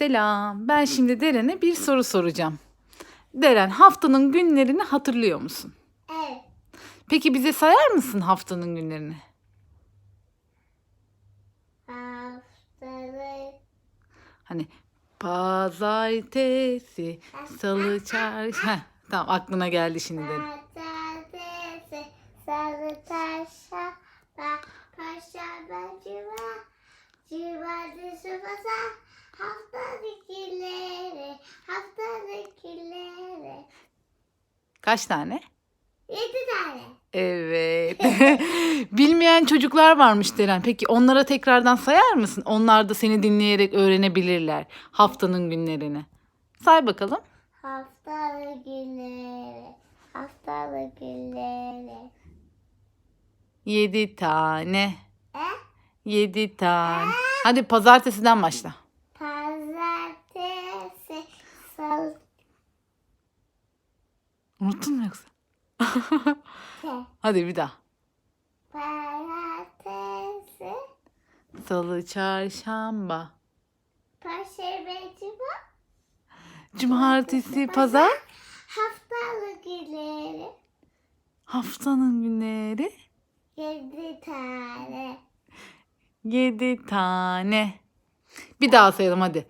Selam. Ben şimdi Deren'e bir soru soracağım. Deren haftanın günlerini hatırlıyor musun? Evet. Peki bize sayar mısın haftanın günlerini? Haftalık. Hani pazartesi, salı, çarşı. Heh, tamam aklına geldi şimdi Deren. Pazartesi, salı, çarşamba, perşembe, cuma, cumartesi, pazar, haftalık günleri, haftalık günleri. Kaç tane? Yedi tane. Evet. Bilmeyen çocuklar varmış Deren. Peki onlara tekrardan sayar mısın? Onlar da seni dinleyerek öğrenebilirler haftanın günlerini. Say bakalım. Haftalık günleri, haftalık günleri. Yedi tane. E? Yedi tane. Hadi pazartesiden başla. Pazartesi, salı, Unuttun mu yoksa? Hadi bir daha. pazartesi, Salı, çarşamba, perşembe, cuma, cumartesi, pazar. haftalık günleri. Haftanın günleri. Yedi tane. Yedi tane. Bir daha sayalım hadi.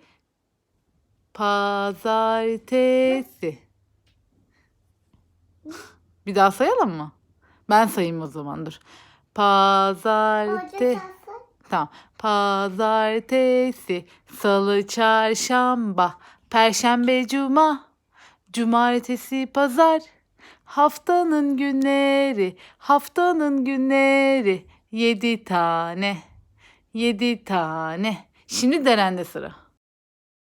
Pazartesi. Bir daha sayalım mı? Ben sayayım o zaman dur. Pazartesi. Hoca Tamam. Pazartesi, salı, çarşamba, perşembe, cuma, cumartesi, pazar. Haftanın günleri, haftanın günleri. Yedi tane, yedi tane. Şimdi Deren'de sıra.